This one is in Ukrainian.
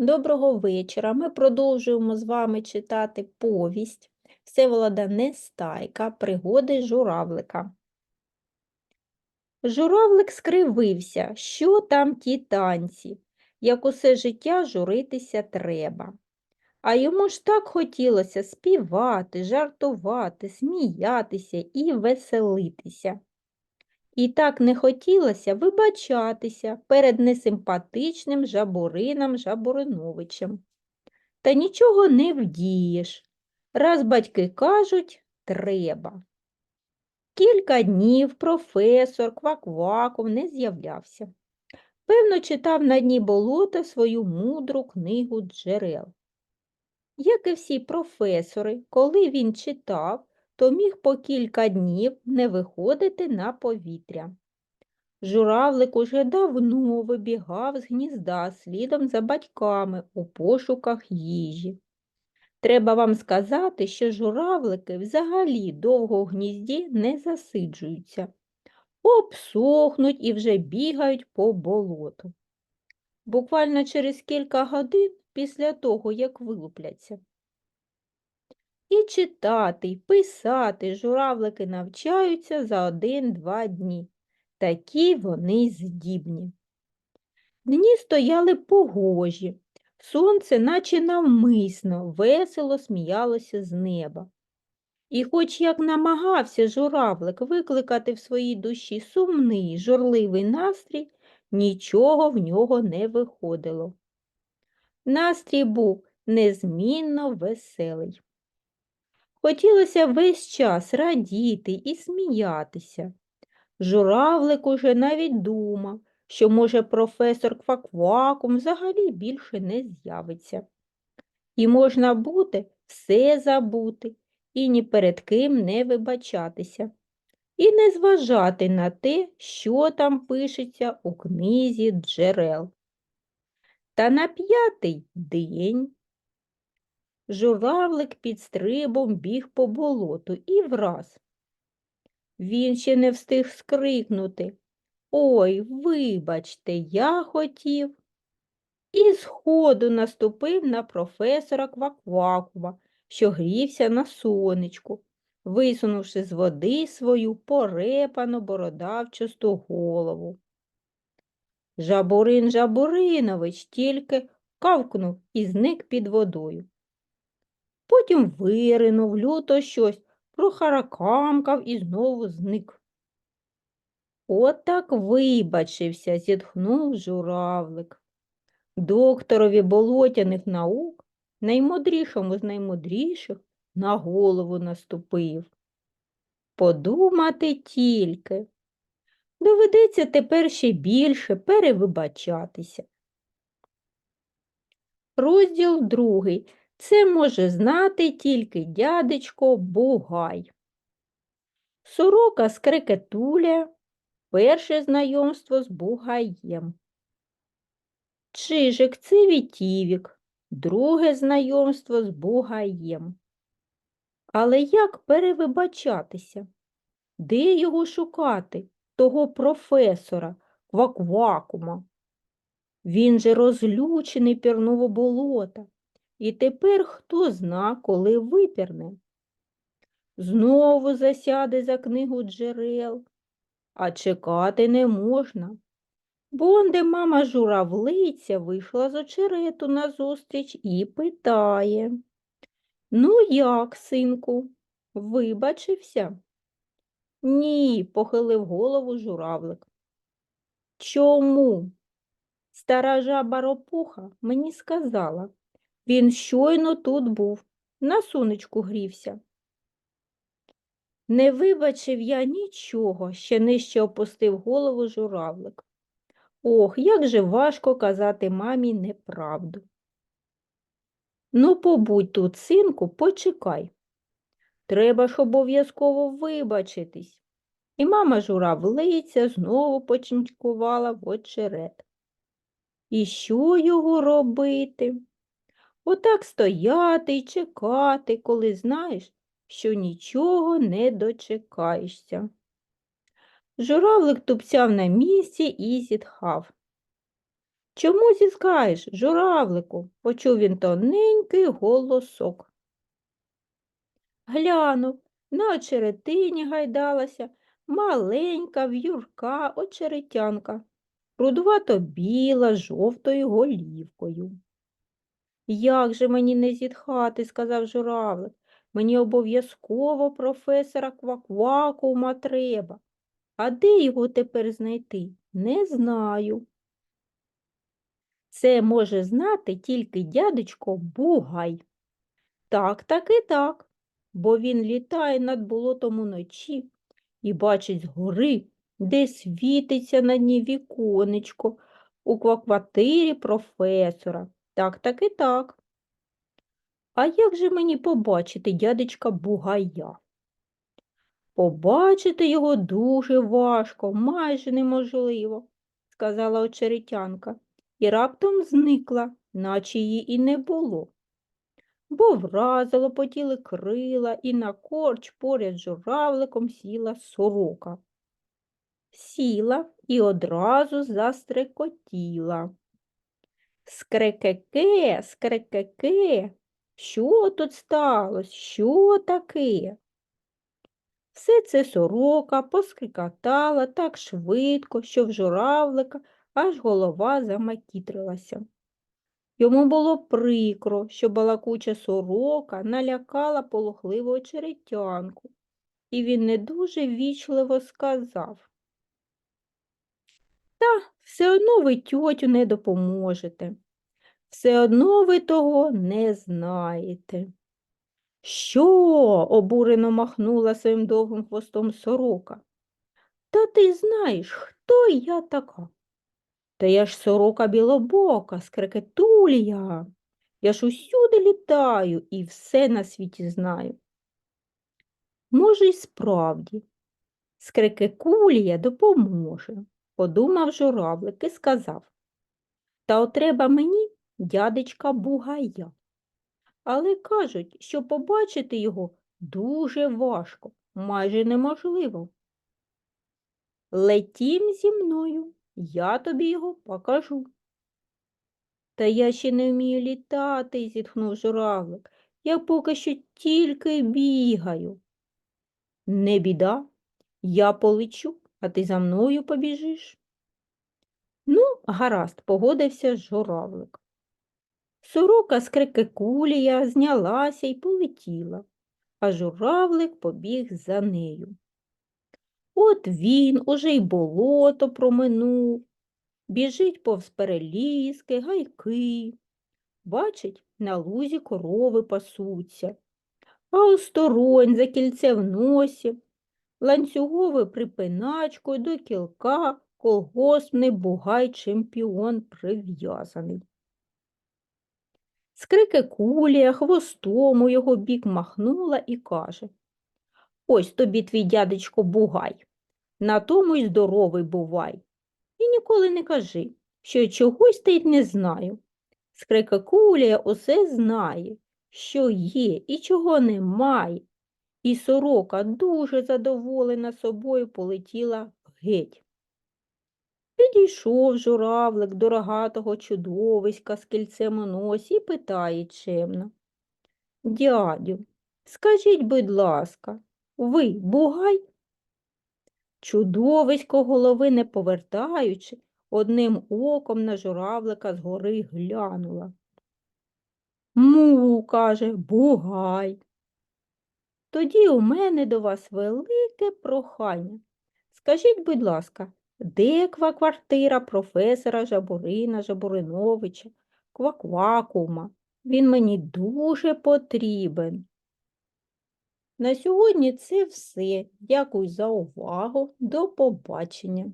Доброго вечора. Ми продовжуємо з вами читати повість Всеволода Нестайка Пригоди журавлика. Журавлик скривився, що там ті танці, як усе життя журитися треба. А йому ж так хотілося співати, жартувати, сміятися і веселитися. І так не хотілося вибачатися перед несимпатичним Жабурином Жабуриновичем. Та нічого не вдієш. Раз батьки кажуть, треба. Кілька днів професор Квакваков не з'являвся. Певно, читав на дні болота свою мудру книгу джерел. Як і всі професори, коли він читав, то міг по кілька днів не виходити на повітря. Журавлик уже давно вибігав з гнізда слідом за батьками у пошуках їжі. Треба вам сказати, що журавлики взагалі довго в гнізді не засиджуються, обсохнуть і вже бігають по болоту. Буквально через кілька годин після того, як вилупляться. І читати, й писати журавлики навчаються за один-два дні. Такі вони здібні. Дні стояли погожі, сонце, наче навмисно, весело сміялося з неба. І хоч як намагався журавлик викликати в своїй душі сумний, журливий настрій, нічого в нього не виходило. Настрій був незмінно веселий. Хотілося весь час радіти і сміятися. Журавлик уже навіть думав, що, може, професор Кваквакум взагалі більше не з'явиться. І можна буде все забути і ні перед ким не вибачатися, і не зважати на те, що там пишеться у книзі джерел. Та на п'ятий день Журавлик під стрибом біг по болоту і враз. Він ще не встиг скрикнути. Ой, вибачте, я хотів. І сходу наступив на професора Кваквакува, що грівся на сонечку, висунувши з води свою порепану бородавчасту голову. Жабурин Жабуринович тільки кавкнув і зник під водою. Потім виринув люто щось, прохаракамкав і знову зник. От вибачився, зітхнув журавлик. Докторові болотяних наук, наймудрішому з наймудріших, на голову наступив. Подумати тільки. Доведеться тепер ще більше перевибачатися. Розділ другий. Це може знати тільки дядечко Бугай. Сорока з крикетуля перше знайомство з Бугаєм. Чижик Цивітівік друге знайомство з Бугаєм. Але як перевибачатися? Де його шукати, того професора, кваквакума? Він же розлючений пірнув у болота. І тепер хто зна, коли випірне. Знову засяде за книгу джерел, а чекати не можна. Бонде мама журавлиця вийшла з очерету назустріч і питає Ну, як, синку, вибачився? Ні, похилив голову журавлик. Чому? Стара жаба ропуха мені сказала, він щойно тут був, на сонечку грівся. Не вибачив я нічого, ще нижче опустив голову журавлик. Ох, як же важко казати мамі неправду. Ну, побудь тут, синку, почекай. Треба ж обов'язково вибачитись. І мама журавлиця знову починкувала в очерет. І що його робити? Отак стояти й чекати, коли знаєш, що нічого не дочекаєшся. Журавлик тупцяв на місці і зітхав. Чому зіскаєш, журавлику? почув він тоненький голосок. Глянув, на очеретині гайдалася маленька в'юрка очеретянка, рудувато біла жовтою голівкою. Як же мені не зітхати, сказав журавлик. Мені обов'язково професора Кваквакума треба. А де його тепер знайти? Не знаю. Це може знати тільки дядечко Бугай. Так, так і так, бо він літає над болотом уночі і бачить згори, де світиться на дні віконечко у квартирі професора. Так, так і так. А як же мені побачити дядечка Бугая? Побачити його дуже важко, майже неможливо, сказала очеретянка, і раптом зникла, наче її і не було. Бо вразило потіли крила, і на корч поряд з журавликом сіла сорока. Сіла і одразу застрекотіла. Скрекеке, скрекеке, що тут сталося? Що таке? Все це сорока поскрикотала так швидко, що в журавлика аж голова замакітрилася. Йому було прикро, що балакуча сорока налякала полохливу очеретянку, і він не дуже вічливо сказав. Та все одно ви тьотю не допоможете. Все одно ви того не знаєте. Що? обурено махнула своїм довгим хвостом сорока. Та ти знаєш, хто я така? Та я ж сорока білобока, скрекетулія. Я ж усюди літаю і все на світі знаю. Може, й справді, скрекекулія допоможе, подумав журавлик і сказав. Та от треба мені дядечка Бугая. Але кажуть, що побачити його дуже важко, майже неможливо. Летім зі мною, я тобі його покажу. Та я ще не вмію літати, зітхнув журавлик. Я поки що тільки бігаю. Не біда, я полечу, а ти за мною побіжиш. Ну, гаразд, погодився журавлик. Сорока з крикекулія знялася і полетіла, а журавлик побіг за нею. От він уже й болото проминув, біжить повз перелізки, гайки. Бачить, на лузі корови пасуться, а осторонь за кільце в носі, ланцюговою припиначкою до кілка колгоспний бугай чемпіон прив'язаний. Скрике кулія хвостом у його бік махнула і каже Ось тобі твій дядечко бугай, на тому й здоровий бувай. І ніколи не кажи, що чогось та й не знаю. Скрика кулія усе знає, що є і чого немає. І сорока дуже задоволена собою полетіла геть. Підійшов журавлик до рогатого чудовиська з кільцем у носі і питає чемно. Дядю, скажіть, будь ласка, ви бугай? Чудовисько голови не повертаючи, одним оком на журавлика згори глянула. Му, каже, бугай. Тоді у мене до вас велике прохання. Скажіть, будь ласка, де квартира професора Жабурина Жабуриновича, Кваквакума? Він мені дуже потрібен. На сьогодні це все. Дякую за увагу. До побачення.